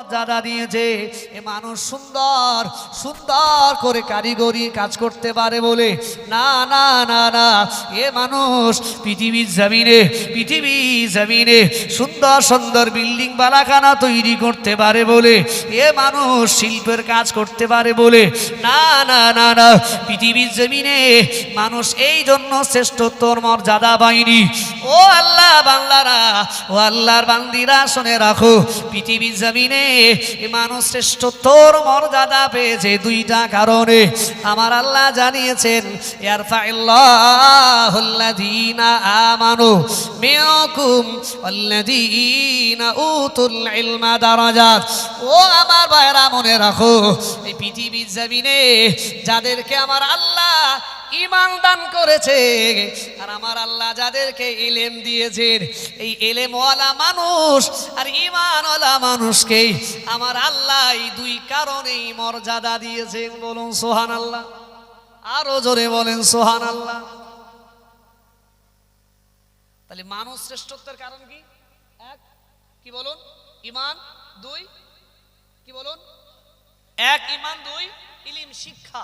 মর্যাদা দিয়েছে। এ মানুষ সুন্দর সুন্দর করে কারিগরি কাজ করতে পারে বলে। না না না না, এ মানুষ পৃথিবীর জমিনে পৃথিবীর জমিনে সুন্দর সুন্দর বিল্ডিং বালাখানা তৈরি করতে পারে বলে। এ মানুষ শিল্পের কাজ করতে পারে বলে। না না না না, পৃথিবীর জমিনে মানুষ এই জন্য শ্রেষ্ঠত্বর মর্যাদা পায়নি। ও আল্লাহ বাংলারা ও আল্লাহর বান্দিরা, শুনে রাখো, পৃথিবীর জমিনে মানুষ মর্যাদা পেয়েছে দুইটা কারণে। আমার আল্লাহ জানিয়েছেন আমানু ও আমার ভাইরা মনে রাখো, এই পৃথিবীর যাদেরকে আমার আল্লাহ ইমান দান করেছে। আর আমার আল্লাহ যাদেরকে ইলেম দিয়েছেন, এই এলেমওয়ালা মানুষ আর ইমানওয়ালা মানুষকে আমার আল্লাহ এই দুই কারণেই মর্যাদা দিয়েছেন বলুন সোহান আল্লাহ আরও জোরে বলেন সোহান আল্লাহ তাহলে মানুষ শ্রেষ্ঠত্বের কারণ কি? এক, কি বলুন? ইমান দুই, কি বলুন? এক ইমান দুই, ইলিম, শিক্ষা।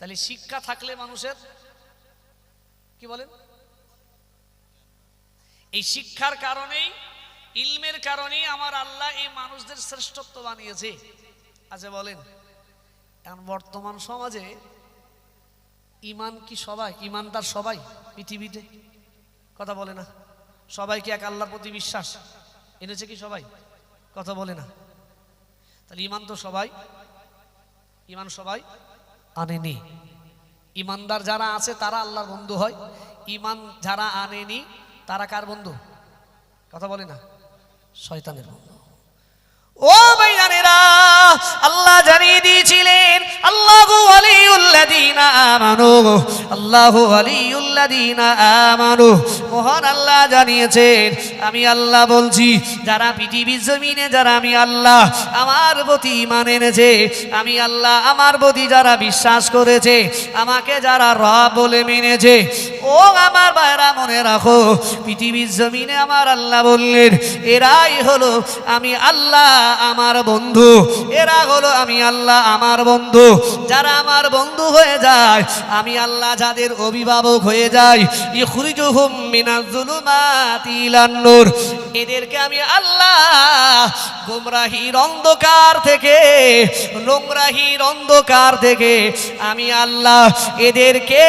তাহলে শিক্ষা থাকলে মানুষের, কি বলেন? এই শিক্ষার কারণেই, ইলমের কারণেই আমার আল্লাহ এই মানুষদের শ্রেষ্ঠত্ব বানিয়েছে। আচ্ছা বলেন, এখন বর্তমান সমাজে ইমান কি সবাই? ইমানদার সবাই পৃথিবীতে? কথা বলে না। সবাই কি এক আল্লাহর প্রতি বিশ্বাস? এনেছে কি সবাই? কথা বলে না। তাহলে ইমান তো সবাই, ইমান সবাই আনেনি। ইমানদার যারা আছে, তারা আল্লাহর বন্ধু হয়। ইমান যারা আনেনি, তারা কার বন্ধু? কথা বলে না। শয়তানের বন্ধু। ও ভাইজানেরা, আল্লাহ জানিয়ে দিয়েছিলেন, আল্লাহু ওয়ালিউল্লাযীনা আমানু, আল্লাহু ওয়ালিউল্লাযীনা আমানু। মহান আল্লাহ জানিয়েছেন, আমি আল্লাহ বলছি, যারা পৃথিবীর জমিনে, যারা আমি আল্লাহ আমার প্রতি ইমান এনেছে, আমি আল্লাহ আমার প্রতি যারা বিশ্বাস করেছে, আমাকে যারা রব বলে মেনেছে, ও আমার ভাইরা মনে রাখো, পৃথিবীর জমিনে আমার আল্লাহ বললেন, এরাই হলো আমি আল্লাহ আমার বন্ধু। এরা হলো আমি আল্লাহ আমার বন্ধু। যারা আমার বন্ধু হয়ে যায়, আমি আল্লাহ যাদের অভিভাবক হয়ে যাই। এদেরকে আমি আল্লাহ গোমরাহির অন্ধকার থেকে, নোংরাহির অন্ধকার থেকে আমি আল্লাহ এদেরকে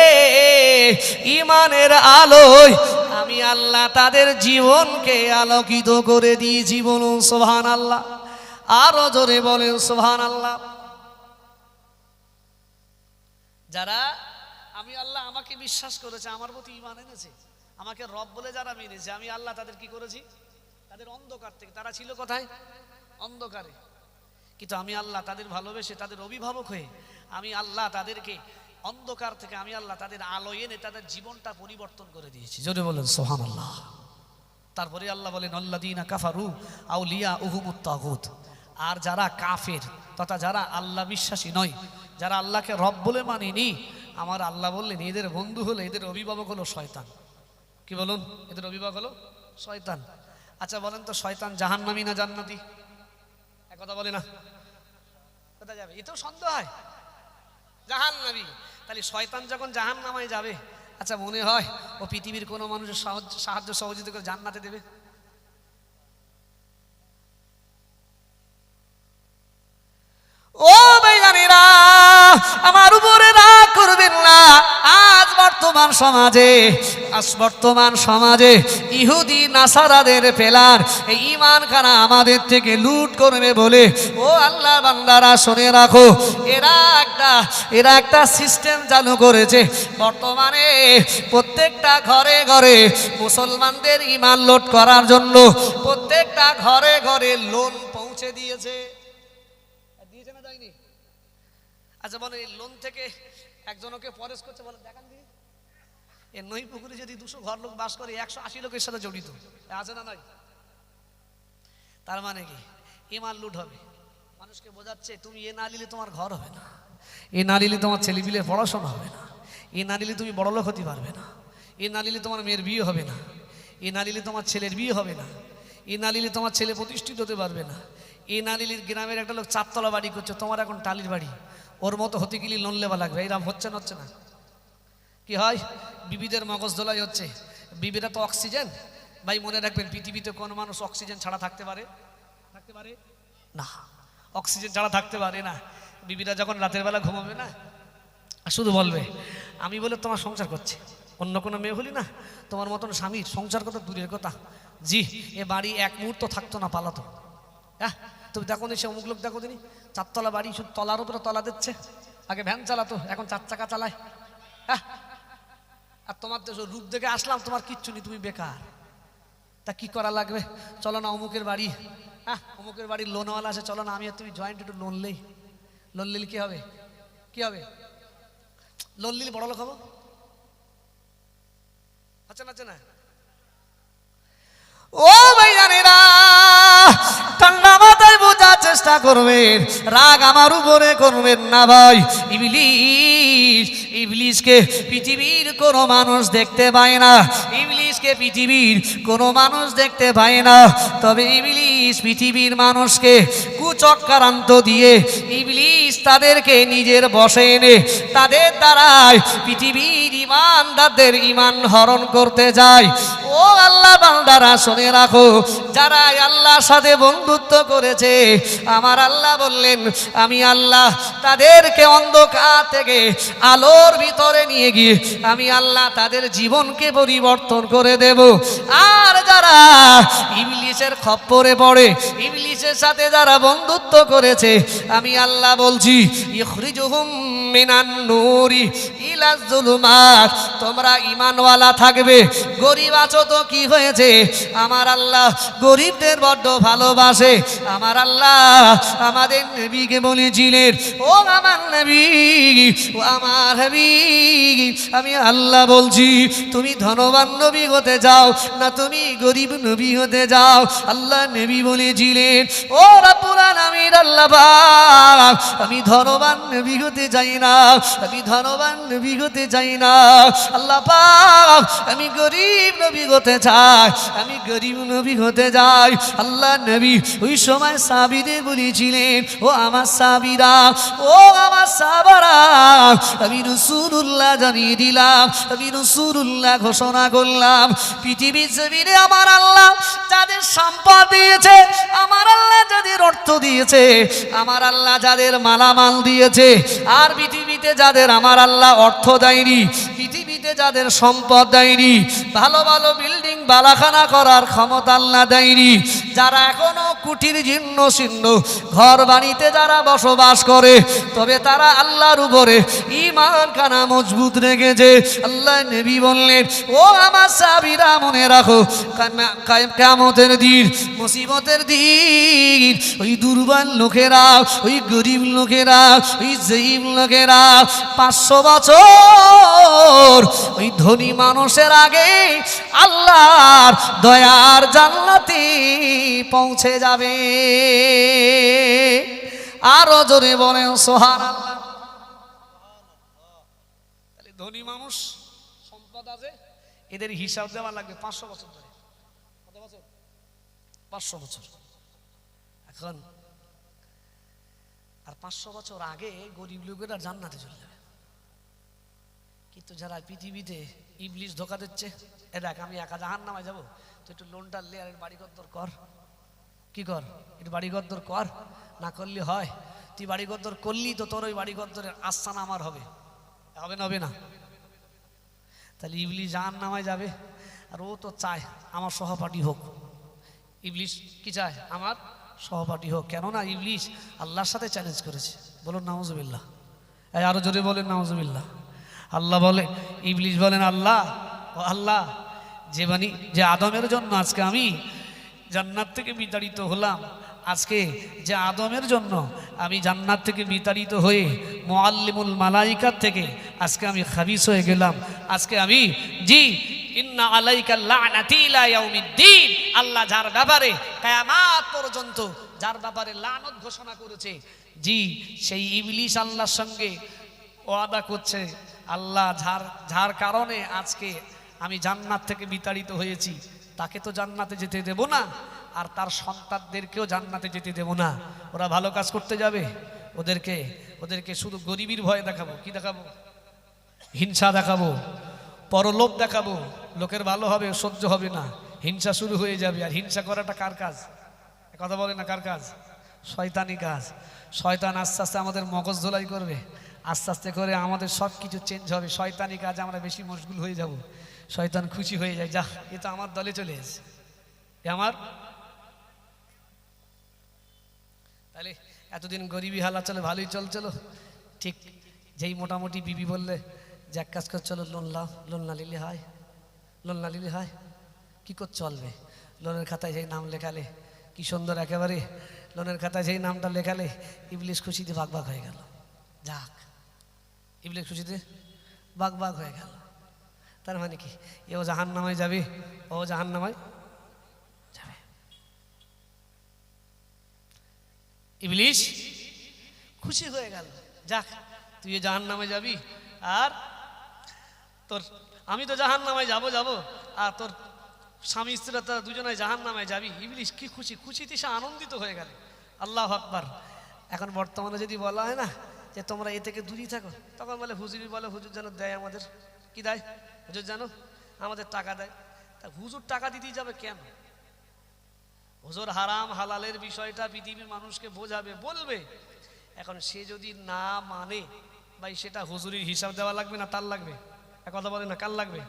ইমানের আলোয়, আমি আল্লাহ তাদের জীবনকে আলোকিত করে দিয়েছি বলুন সোহান আল্লাহ আরও জোরে বলেন সোহান আল্লাহ যারা, আমি আল্লাহ আমাকে বিশ্বাস করেছে, আমার প্রতি ইমান এনেছে, আমাকে রব বলে যারা মেনেছে, আমি আল্লাহ তাদের কি করেছি? তাদের অন্ধকার থেকে, তারা ছিল কোথায়? অন্ধকারে। কিন্তু আমি আল্লাহ তাদের ভালোবেসে, তাদের অভিভাবক হয়ে, আমি আল্লাহ তাদেরকে অন্ধকার থেকে, আমি আল্লাহ তাদের আলো এনে তাদের জীবনটা পরিবর্তন করে দিয়েছি। জোরে বলেন সোহান আল্লাহ তারপরে আল্লাহ বলেন আল্লাদিনা কাফারু আউলিয়া উহুমুত তাগুত। আর যারা কাফের, তথা যারা আল্লাহ বিশ্বাসী নয়, যারা আল্লাহকে রব বলে মানেনি, আমার আল্লাহ বললেন, এদের বন্ধু হলো, এদের অভিভাবক হলো শয়তান। কি বলুন? এদের অভিভাবক হলো শয়তান। আচ্ছা বলেন তো, শয়তান জাহান্নামী না জান্নাতি? এক কথা বলে না। কোথায় যাবে? এতেও সন্দেহ হয়। জাহান্নামী। তাহলে শয়তান যখন জাহান নামায় যাবে আচ্ছা মনে হয় ও পৃথিবীর কোনো মানুষের সাহায্য সাহায্য সহযোগিতা করে জান্নাতে দেবে? ও বেগানেরা আমার উপরে রাগ করবেন না। আজ বর্তমান সমাজে, আজ বর্তমান সমাজে ইহুদি, নাসারাদের পেলার এই ইমান খানা আমাদের থেকে লুট করবে বলে, ও আল্লাহ বান্দারা শুনে রাখো, এরা একটা এরা একটা সিস্টেম চালু করেছে। বর্তমানে প্রত্যেকটা ঘরে ঘরে মুসলমানদের ইমান লোড করার জন্য প্রত্যেকটা ঘরে ঘরে লোন পৌঁছে দিয়েছে। আচ্ছা বলে এই লোন থেকে একজনকে পরেশ করছে বলে দেখান দিদি এ নই পুকুরে যদি দুশো ঘর লোক বাস করে, একশো আশি লোকের সাথে জড়িত। আছে না নয় তার মানে কি? ইমান লুট হবে। মানুষকে বোঝাচ্ছে, তুমি এ না নিলে তোমার ঘর হবে না। এ না নিলে তোমার ছেলেপিলের পড়াশোনা হবে না। এ না নিলে তুমি বড়লোক হতে পারবে না। এ না নিলে তোমার মেয়ের বিয়ে হবে না। এ না নিলে তোমার ছেলের বিয়ে হবে না। এ না নিলে তোমার ছেলে প্রতিষ্ঠিত হতে পারবে না। এ না নালিলির গ্রামের একটা লোক চারতলা বাড়ি করছে, তোমার এখন টালির বাড়ি। ওর মতো হতে গেলে লোন লেবা লাগবে এইরকম হচ্ছে না হচ্ছে না। কি হয়? বিবিদের মগজ দোলাই হচ্ছে। বিবিরা তো অক্সিজেন ভাই, মনে রাখবেন, পৃথিবীতে কোনো মানুষ অক্সিজেন ছাড়া থাকতে পারে? থাকতে পারে? না অক্সিজেন ছাড়া থাকতে পারে না। বিবিরা যখন রাতের বেলা ঘুমাবে না শুধু বলবে, আমি বলে তোমার সংসার করছে। অন্য কোনো মেয়ে হলি না, তোমার মতন স্বামীর সংসার কথা দূরের কথা। জি, এ বাড়ি এক মুহূর্ত থাকতো না, পালাতো। হ্যাঁ তুমি দেখো সে অমুক লোক দেখো দিনি চারতলা বাড়ি, শুধু তলার উপরে তলা দিচ্ছে। আগে ভ্যান চালাতো, এখন চার চাকা চালায়। হ্যাঁ। আর তোমার তো রূপ দেখে আসলাম, তোমার কিচ্ছু নেই, তুমি বেকার। তা কি করা লাগবে? চলো না, অমুকের বাড়ি। হ্যাঁ অমুকের বাড়ির লোনওয়ালা আছে, চলো না, আমি আর তুমি জয়েন্ট একটু লোন নেই। লোন নিলে কি হবে? কি হবে? লোন নিলে বড় লোক হব? আচ্ছা না আচ্ছা না। ও ভাইজানেরা চেষ্টা করবেন, রাগ আমার উপরে করবেন না ভাই। ইবলিশ, ইবলিশকে পৃথিবীর কোনো মানুষ দেখতে পায় না। ইবলিশকে পৃথিবীর কোনো মানুষ দেখতে পায় না। তবে ইবলিশ পৃথিবীর মানুষকে কুচক্রান্ত দিয়ে ইবলিশ তাদেরকে নিজের বসে এনে তাদের দ্বারাই পৃথিবীর ইমানদারদের ইমান হরণ করতে যায়। ও আল্লাহ বান্দারা, শুনে রাখো। যারা আল্লাহর সাথে বন্ধুত্ব করেছে, আমার আল্লাহ বললেন, আমি আল্লাহ তাদেরকে অন্ধকার থেকে আলোর ভিতরে নিয়ে গিয়ে, আমি আল্লাহ তাদের জীবনকে পরিবর্তন করে দেব। আর যারা ইংলিশের খপ্পরে পড়ে ইংলিশের সাথে যারা বন্ধুত্ব করেছে, আমি আল্লাহ বলছি, ইখরিজুহুম মিনান নূরি ইলা জুলুমাত। তোমরা ঈমানওয়ালা থাকবে, গরিব আছো তো কি হয়েছে? আমার আল্লাহ গরিবদের বড্ড ভালোবাসে। আমার আল্লাহ আমাদের নবীকে বলেছিলেন, ও আমার নবী, ও আমার নবী, আমি আল্লাহ বলছি, তুমি ধনবান নবী হতে যাও, না তুমি গরিব নবী হতে যাও। আল্লাহ নবী বলেছিলেন, ও রাব্বুল আলামিন, আল্লাহ আমি ধনবান নবী হতে যাই না, আমি ধনবান নবী হতে যাই না। আল্লাহ আমি গরিব নবী হতে চাই আমি গরিব নবী হতে যাই। আল্লাহ নবী ওই সময় সাবিরে বলেছিলেন, ও আমার সাবিরা ও আমার সাবারা আমি রসুল্লাহ জানিয়ে দিলাম, আমি রসুল্লাহ ঘোষণা করলাম, পৃথিবীর জমিনে আমার আল্লাহ যাদের সম্পদ দিয়েছে, আমার আল্লাহ যাদের অর্থ দিয়েছে, আমার আল্লাহ যাদের মালামাল দিয়েছে, আর পৃথিবীতে যাদের আমার আল্লাহ অর্থ দেয়নি, পৃথিবীতে যাদের সম্পদ দেয়নি, ভালো ভালো বিল্ডিং, বালাখানা করার ক্ষমতা আল্লাহ দেয়নি, যারা এখনও কুটির জীর্ণ শীর্ণ ঘর বাড়িতে যারা বসবাস করে, তবে তারা আল্লাহর উপরে ইমান কানা মজবুত রেখেছে। আল্লাহ নবী বললেন, ও আমার সাবিরা মনে রাখো কামতের দিন, মুসিবতের দিন, ওই দুর্বল লোকেরা, ওই গরিব লোকেরা, ওই জয়ীব লোকেরা পাঁচশো বছর। ওই ধনী মানুষের আগে আল্লাহর দয়ার জান্নাতে পৌঁছে যাবে। আরও জোরে বলেন সোহান ধনী মানুষ সম্পদ আছে, এদের হিসাব দেওয়া লাগবে পাঁচশো বছর ধরে। কত বছর? পাঁচশো বছর। এখন আর পাঁচশো বছর আগে গরিব লোকেরা জান্নাতে চলে যাবে। কিন্তু যারা পৃথিবীতে ইবলিশ ধোকা দিচ্ছে, এ দেখ, আমি একা জাহান নামায় যাব। তো একটু লোনটা বাড়ি কদ্দর কর। কি কর? একটু বাড়ি কদ্দর কর। না করলে হয়। তুই বাড়ি কদ্দর করলি তো তোর ওই বাড়ি কদ্দরের আস্থান আমার হবে। হবে না হবে না। তাহলে ইবলিশ জাহান নামায় যাবে। আর ও তো চায়, আমার সহপাঠী হোক। ইবলিশ কি চায়? আমার সহপাঠী হোক, কেননা ইবলিশ আল্লাহর সাথে চ্যালেঞ্জ করেছে। বলুন, নাউজুবিল্লাহ। এই আরও জোরে বলেন, নাউজুবিল্লাহ। আল্লাহ বলে, ইবলিশ বলেন, আল্লাহ, ও আল্লাহ, যে বানি যে আদমের জন্য আজকে আমি জান্নাত থেকে বিতাড়িত হলাম, আজকে যে আদমের জন্য আমি জান্নাত থেকে বিতাড়িত হয়ে মোয়াল্লিমুল মালাইকার থেকে আজকে আমি খাবিস হয়ে গেলাম, আজকে আমি জি ইন্না আলাইকা লানাতি ইলা ইয়াউমিদ্দিন। আল্লাহ যার ব্যাপারে কিয়ামত পর্যন্ত যার ব্যাপারে লানত ঘোষণা করেছে, জি, সেই ইবলিস আল্লাহর সঙ্গে ওয়াদা করছে, আল্লাহ যার যার কারণে আজকে আমি জান্নাত থেকে বিতাড়িত হয়েছি, তাকে তো জান্নাতে যেতে দেব না, আর তার সন্তানদেরকেও জান্নাতে যেতে দেব না। ওরা ভালো কাজ করতে যাবে, ওদেরকে ওদেরকে শুধু গরিবীর ভয় দেখাবো, কি দেখাবো? হিংসা দেখাবো, পরলোভ দেখাবো লোকের ভালো হবে, সহ্য হবে না। হিংসা শুরু হয়ে যাবে। আর হিংসা করাটা কার কাজ? কথা বলে না কার কাজ? শয়তানি কাজ। শয়তান আস্তে আস্তে আমাদের মগজ ধোলাই করবে। আস্তে আস্তে করে আমাদের সব কিছু চেঞ্জ হবে। শয়তানি কাজ আমরা বেশি মশগুল হয়ে যাব। শয়তান খুশি হয়ে যায়। যা এ তো আমার দলে চলে এসে এ আমার? তাহলে এতদিন গরিবি হালা চলে, ভালোই চলছিল ঠিক যেই মোটামুটি বিবি বললে, যে এক কাজ করে, চলো লোন লাও লোন না নিলে হয়। লোন না নিলে হয়, কী করে চলবে লোনের খাতায় সেই নাম লেখালে, কি সুন্দর একেবারে। লোনের খাতায় সেই নামটা লেখালে ইবলিশ খুশিতে ভাগ ভাগ হয়ে গেল। যাক ইবলিশ খুশিতে বাঘ বাঘ হয়ে গেল। তার মানে কি? এও জাহান নামায় যাবে, ও জাহান নামায় যাবে। ইবলিশ খুশি হয়ে গেল। যাক, তুই জাহান নামে যাবি, আর তোর আমি তো জাহান নামায় যাব যাব। আর তোর স্বামী, স্ত্রী, তারা দুজনে জাহান নামায় যাবি। ইবলিশ কি খুশি, খুশিতে সে আনন্দিত হয়ে গেল। আল্লাহ আকবার। এখন বর্তমানে যদি বলা হয় না যে তোমরা এ থেকে দূরেই থাকো, তখন বলে, হুজুরি বলে, হুজুর যেন দেয় আমাদের। কি দেয়? হুজুর জানো আমাদের টাকা দেয়। তা হুজুর টাকা দিতেই যাবে কেন? হুজুর হারাম হালালের বিষয়টা পৃথিবীর মানুষকে বোঝাবে, বলবে। এখন সে যদি না মানে ভাই, সেটা হুজুরির হিসাব দেওয়া লাগবে না, তার লাগবে। কথা বলে না, কার লাগবে?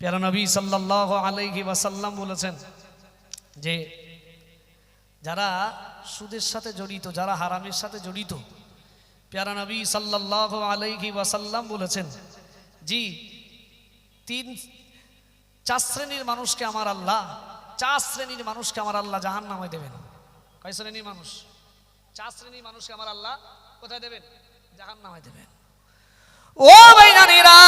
প্যারা নবী সাল্লাহ আলাইহি ওয়াসাল্লাম বলেছেন যে, যারা সুদের সাথে জড়িত, যারা হারামের সাথে জড়িত, প্যারা নবী সাল্লাহ আলাইহি ওয়াসাল্লাম বলেছেন জি তিন, চার শ্রেণির মানুষকে আমার আল্লাহ, চার শ্রেণির মানুষকে আমার আল্লাহ জাহান নামায় দেবেন। কয় শ্রেণির মানুষ? চার শ্রেণির মানুষকে আমার আল্লাহ কোথায় দেবেন? জাহান নামায় দেবেন। ও বাইনানিরা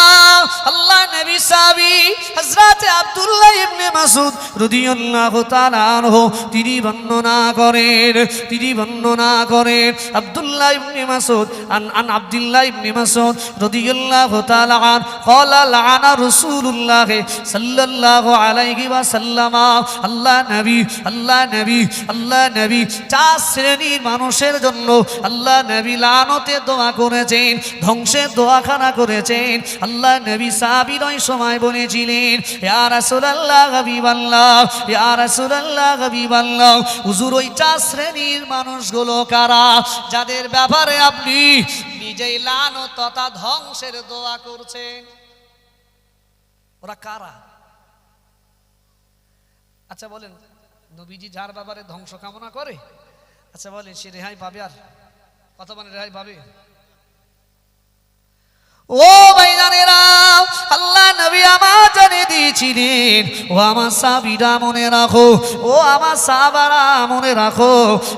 আল্লাহ নবী সাহাবী হযরত আব্দুল্লাহ ইবনে মাসউদ রদিয়াল্লাহ তালানহ তিনি বর্ণনা করেন, তিনি বর্ণনা করেন। আব্দুল্লাহ ইবনে মাসুদ আন আন আবদুল্লাহ ইবনে মাসুদ রদিয়াল্লাহ তালান কলা লানা রসুল্লাহ সাল্লাল্লাহু আলাইহি ওয়াসাল্লাম। আল্লাহ নবী আল্লাহ নবী আল্লাহ নবী, চার শ্রেণির মানুষের জন্য আল্লাহ নবী লানতে দোয়া করেছেন, ধ্বংসের দোয়াখানা করেছেন। আল্লাহ নবী সাহাবী সময় বলেছিলেন, ইয়া রাসূলুল্লাহ, হাবিবাল্লাহ যাদের ব্যাপারে আপনি নিজেই লানত তথা ধ্বংসের দোয়া ওরা কারা? আচ্ছা বলেন, নবীজি যার ব্যাপারে ধ্বংস কামনা করে? আচ্ছা বলেন, সে রেহাই পাবে আর মানে রেহাই পাবে? ও ভাইজানেরা, আল্লাহ নবী আমার দিয়েছিলেন। ও আমার সাবিরা মনে রাখো, ও আমার সাবারা মনে রাখো,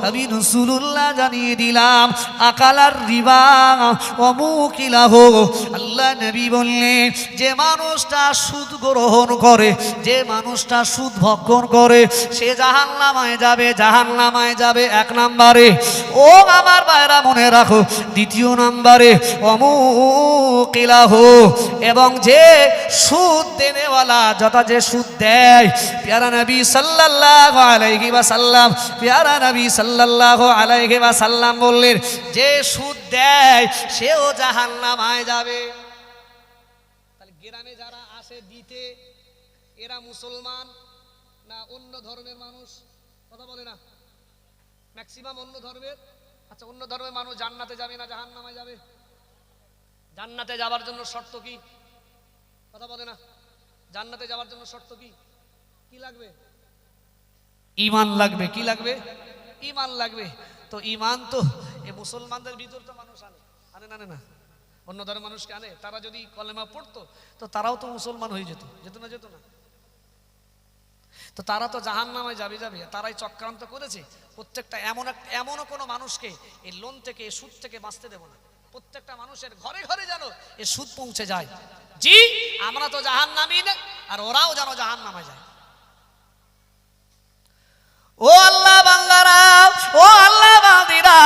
আমি রসুল্লাহ জানিয়ে দিলাম, আকালার রিবা অমুকিলাহ। আল্লাহ নবী বললেন, যে মানুষটা সুদ গ্রহণ করে, যে মানুষটা সুদ ভক্ষণ করে, সে জাহান নামায় যাবে জাহান নামায় যাবে এক নাম্বারে। ও আমার বাইরা মনে রাখো, দ্বিতীয় নাম্বারে, অমুকিলাহ। এবং যে সুদ দেনেওয়ালা যথা যে সুদ দেয়। পেয়ারা নবী সাল্লাল্লাহু আলাইহি ওয়াসাল্লাম, পেয়ারা নবী সাল্লাল্লাহু আলাইহি ওয়াসাল্লাম বললেন, যে সুদ দেয়, সেও জাহান্নামায় যাবে। গ্রামে যারা আসে দিতে, এরা মুসলমান না অন্য ধর্মের মানুষ? কথা বলে না। ম্যাক্সিমাম অন্য ধর্মের? আচ্ছা অন্য ধর্মের মানুষ জান্নাতে যাবে না জাহান্নামায় যাবে? জান্নাতে যাবার জন্য শর্ত কি? কথা বলে না। জান্নাতে যাওয়ার জন্য শর্ত কি? কি লাগবে? ইমান লাগবে কি লাগবে? ইমান লাগবে। তো ইমান তো এ মুসলমানদের ভিতর তো মানুষ আনে। আনে না না। অন্য ধর্মের মানুষকে আনে। তারা যদি কলেমা পড়তো তো তারাও তো মুসলমান হয়ে যেত। যেত না যেত না। তো তারা তো জাহান নামায় যাবে যাবে। তারাই চক্রান্ত করেছে। প্রত্যেকটা এমন এক এমনও কোনো মানুষকে এই লোন থেকে এই সুদ থেকে বাঁচতে দেবো না। প্রত্যেকটা মানুষের ঘরে ঘরে যেন এ সুদ পৌঁছে যায়। জি? আমরা তো জাহান নামি না আর ওরাও যেন জাহান নামে যায়। ও আল্লাহ বান্দারা, ও আল্লাহ বান্দিরা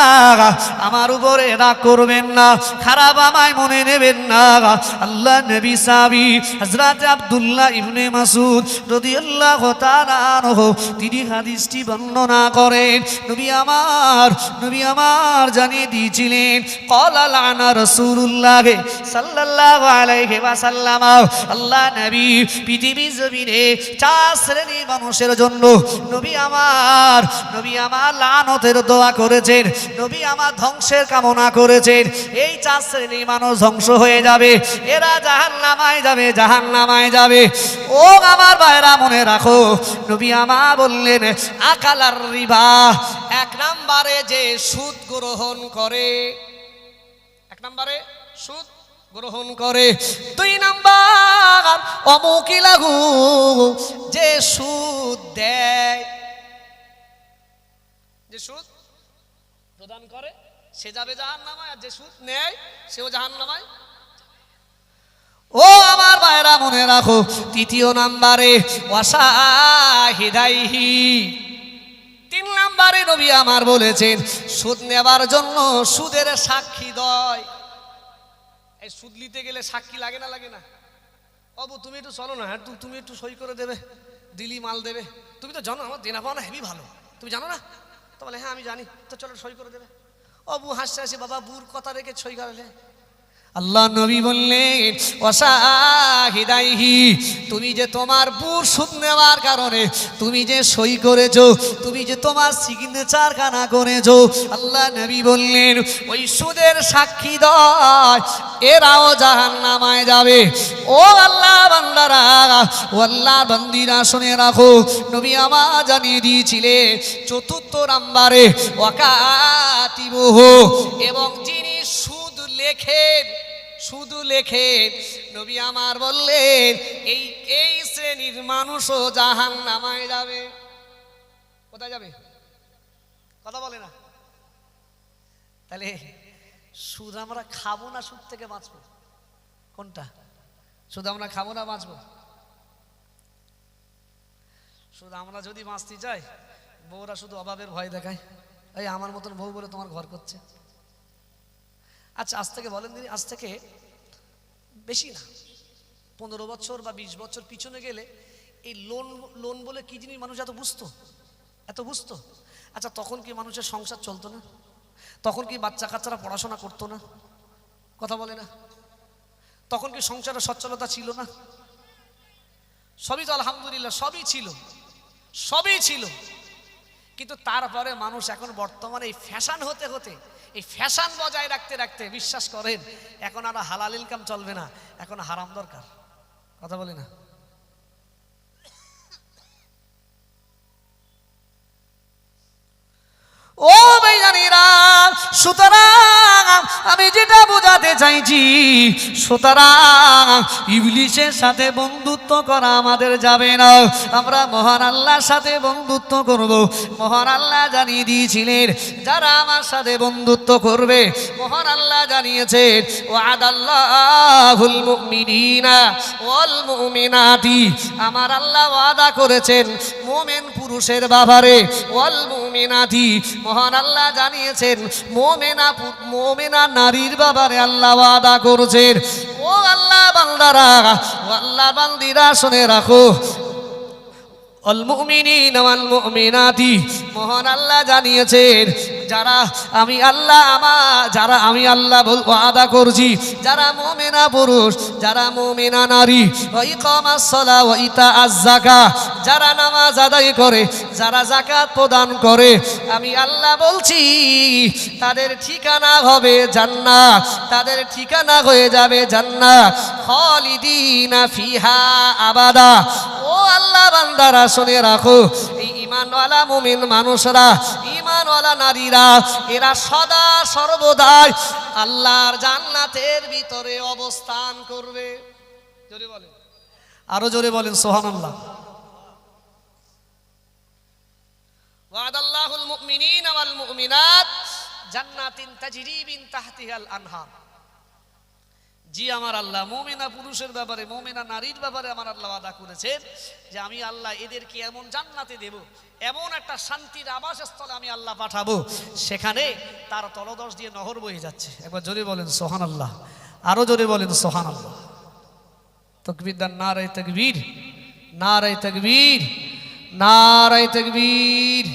না, আমার উপরে রাগ করবেন না, খারাপ আমায় মনে নেবেন না। আল্লাহ নবী সাবি হজরত আবদুল্লাহ ইবনে মাসুদ তাআলা আনহু, তিনি হাদিসটি বর্ণনা করেন। নবী আমার নবী আমার জানিয়ে দিয়েছিলেন ক্বালা লানা রাসূলুল্লাহ সাল্লাল্লাহু আলাইহি ওয়াসাল্লাম, আল্লাহ নবী পৃথিবী জমিনে চার শ্রেণির মানুষের জন্য নবী আমার নবী আমার লানতের দোয়া করেছেন। নবী আমার ধ্বংসের কামনা করেছেন। এই চার শ্রেণির মানুষ ধ্বংস হয়ে যাবে। এরা জাহান নামায় যাবে জাহান নামায় যাবে। ও আমার ভাইরা মনে রাখো, নবী আমার বললেন, আকালার রিবা। এক নাম্বারে যে সুদ গ্রহণ করে, এক নাম্বারে সুদ গ্রহণ করে। দুই নাম্বার অমুকিলাগু যে সুদ দেয়, যে সুদ প্রদান করে, সে যাবে জাহান নামায় আর যে সুদ নেয়, সেও জাহান নামায় ও আমার ভাইরা মনে রাখো, তৃতীয় নাম্বারে অসাহিদাইহি তিন নাম্বারে নবী আমার বলেছেন, সুদ নেবার জন্য সুদের সাক্ষী দয়। এই সুদ নিতে গেলে সাক্ষী লাগে না লাগে না? অবু তুমি একটু চলো না হ্যাঁ তুমি একটু সই করে দেবে, দিলি মাল দেবে। তুমি তো জানো, আমার দেনা পাওনা হেভি ভালো। তুমি জানো না? তো বলে হ্যাঁ আমি জানি। তো চলো সই করে দেবে। অবু হাসি হাসি, বাবা, বুর কথা রেখে সই করালে। আল্লাহ নবী বললেন অসাহিদাইহি তুমি যে তোমার বুর সুদ নেওয়ার কারণে তুমি যে সই করেছ, তুমি যে তোমার সিগনেচার কানা করেছ, আল্লাহ নবী বললেন, ওই সুদের সাক্ষী দয়, এরাও জাহান নামায় যাবে। ও আল্লাহ বান্দারা, ও আল্লাহ বান্দিরা, শুনে রাখো, নবী আমা জানিয়ে দিয়েছিলে, চতুর্থ নাম্বারে ওয়াকাতিবহ, এবং যিনি সুদ লেখেন শুধু লেখে, নবী আমার বললেন, এই এই শ্রেণির মানুষও জাহান নামায় যাবে। কোথায় যাবে? কথা বলে না। তাহলে সুদ আমরা খাব না সুদ থেকে বাঁচবো? কোনটা? সুদ আমরা খাব না বাঁচবো? শুধু আমরা যদি বাঁচতে চাই, বউরা শুধু অভাবের ভয় দেখায়। এই আমার মতন বউ বলে তোমার ঘর করছে। আচ্ছা আজ থেকে বলেন দিদি, আজ থেকে বেশি না। পনেরো বছর বা বিশ বছর পিছনে গেলে এই লোন লোন বলে কি জিনিস মানুষ এত বুঝতো? এত বুঝতো? আচ্ছা তখন কি মানুষের সংসার চলতো না? তখন কি বাচ্চা কাচ্চারা পড়াশোনা করতো না? কথা বলে না। তখন কি সংসারে সচ্ছলতা ছিল না? সবই তো আলহামদুলিল্লাহ, সবই ছিল। সবই ছিল। কিন্তু তারপরে মানুষ এখন বর্তমানে এই ফ্যাশন হতে হতে এই ফ্যাশন বজায় রাখতে রাখতে বিশ্বাস করেন, এখন আর হালাল ইনকাম চলবে না, এখন হারাম দরকার। কথা বলি না? ও ভাইজানিরা সুতরাং আমি যেটা বোঝাতে চাইছি, সুতরাং ইবলিশের সাথে বন্ধুত্ব করা আমাদের যাবে না। আমরা মহান আল্লাহর সাথে বন্ধুত্ব করব। মহান আল্লাহ জানিয়ে দিয়েছিলেন, যারা আমার সাথে বন্ধুত্ব করবে, মহান আল্লাহ জানিয়েছেন ও আদাল্লাহুল মুমিনিনা, ওয়াল মুমিনাতি। আমার আল্লাহ ওয়াদা করেছেন মোমেন পুরুষের বাবারে ওয়াল মুমিনাতি, মহান আল্লাহ জানিয়েছেন, মোমেনা মোমেনা নারীর বাবারে আল্লাহ আদা করছেন। ও আল্লাহ বান্দারা আল্লাহ বান্দিরা, শুনে রাখো। অল মুমিনিন, ওয়াল মুমিনাতি, মহান আল্লাহ জানিয়েছেন যারা আমি আল্লাহ আমার যারা আমি আল্লাহ বল আদা করছি, যারা মোমেনা পুরুষ, যারা মুমিনা নারী ওই কমাসলা তা আজাকা যারা নামাজ আদায় করে, যারা জাকাত প্রদান করে, আমি আল্লাহ বলছি, তাদের ঠিকানা হবে জান্নাত তাদের ঠিকানা হয়ে যাবে জান্নাত খালিদিনা ফিহা আবাদা। ও আল্লাহ বান্দারা, শুনে রাখো, এই ইমানওয়ালা মুমিন মানুষরা, ইমানওয়ালা নারীরা, এরা সদা সর্বদাই আল্লাহর জান্নাতের ভিতরে অবস্থান করবে। জোরে বলেন। আরও জোরে বলেন সোহানাল্লাহ ওয়াদাল্লাহুল মুমিনিন ওয়াল মুমিনাত, জান্নাতিন তাজরিবিন তাহতিহাল আনহার। জি, আমার আল্লাহ, মোমেনা পুরুষের ব্যাপারে, মোমেনা নারীর ব্যাপারে আমার আল্লাহ আদা করেছেন যে আমি আল্লাহ এদেরকে এমন জান্নাতে দেব, এমন একটা শান্তির আবাসস্থলে আমি আল্লাহ পাঠাবো, সেখানে তার তলদশ দিয়ে নহর বয়ে যাচ্ছে। একবার জোরে বলেন সোহান আল্লাহ আরও জোরে বলেন সোহান আল্লাহ তকবির দান, নারায় তকবীর নারায় তকবীর নারায় তকবীর।